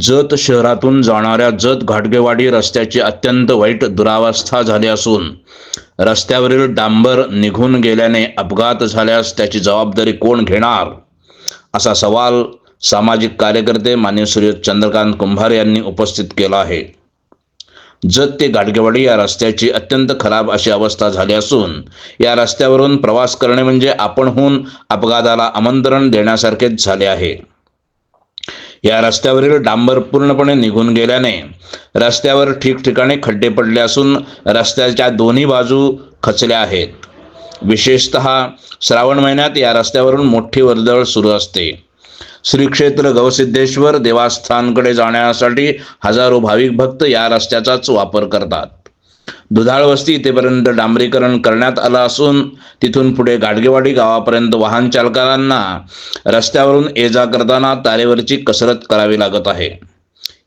जत शहरातून जाणाऱ्या जत घाटगेवाडी रस्त्याची अत्यंत वाईट दुरावस्था झाली असून रस्त्यावरील डांबर निघून गेल्याने अपघात झाल्यास त्याची जबाबदारी कोण घेणार? असा सवाल सामाजिक कार्यकर्ते मान्य श्री चंद्रकांत कुंभार यांनी उपस्थित केला आहे. जत ते घाटगेवाडी या रस्त्याची अत्यंत खराब अशी अवस्था झाली असून या रस्त्यावरून प्रवास करणे म्हणजे आपणहून अपघाताला आमंत्रण देण्यासारखेच झाले आहे. या रस्त्यावरील डांबर पूर्णपणे निघून गेल्याने रस्त्यावर ठिकठिकाणी खड्डे पडले असून रस्त्याच्या दोन्ही बाजू खचल्या आहेत. विशेषत श्रावण महिन्यात या रस्त्यावरून मोठी वर्दळ सुरू असते. श्री क्षेत्र गवसिद्धेश्वर देवस्थानकडे जाण्यासाठी हजारो भाविक भक्त या रस्त्याचाच वापर करतात. दुधाळ वस्ती इथेपर्यंत डांबरीकरण करण्यात आलं असून तिथून पुढे गाडगेवाडी गावापर्यंत वाहन चालकांना रस्त्यावरून ये जा करताना तारेवरची कसरत करावी लागत आहे.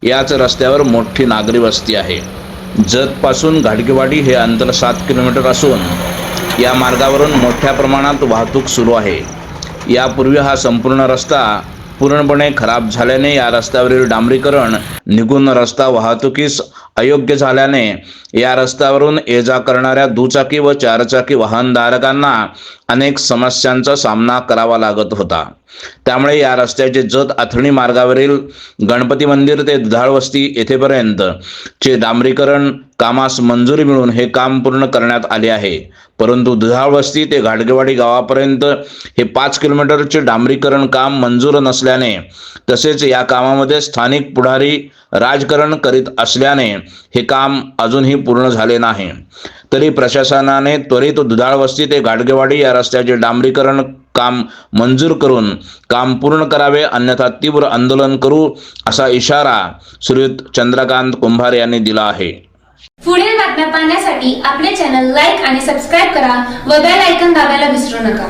याच रस्त्यावर मोठी नागरी वस्ती आहे. जतपासून गाडगेवाडी हे अंतर सात किलोमीटर असून या मार्गावरून मोठ्या प्रमाणात वाहतूक सुरू आहे. यापूर्वी हा संपूर्ण रस्ता पूर्णपणे खराब झाल्याने या रस्त्यावरील डांबरीकरण निघून रस्ता वाहतुकीस अयोग्य झाल्याने या रस्त्यावरून ये जा करणाऱ्या दुचाकी व चारचाकी वाहनधारकांना अनेक समस्यांचा सामना करावा लागत होता. त्यामुळे या रस्त्याचे जत आथणी मार्गावरील गणपती मंदिर ते दुधाळवस्ती येथेपर्यंत चे डांबरीकरण कामास मंजुरी मिळून हे काम पूर्ण करण्यात आले आहे. परंतु दुधाळवस्ती ते घाटगेवाडी गावापर्यंत हे पाच किलोमीटरचे डांबरीकरण काम मंजूर नसल्याने तसेच या कामामध्ये स्थानिक पुढारी राजकारण करीत असल्याने हे काम अजूनही पूर्ण झाले नाही. तरी प्रशासनाने त्वरित दुधाळवस्ती ते घाटगेवाडी या रस्त्याचे डांबरीकरण काम मंजूर करून काम पूर्ण करावे अन्यथा तीव्र आंदोलन करू असा इशारा श्रीयुत चंद्रकांत कुंभार यांनी दिला आहे. पुढील बातम्या पाहण्यासाठी आपले चॅनल लाईक आणि सबस्क्राईब करा व बेल ऐकन दाबायला विसरू नका.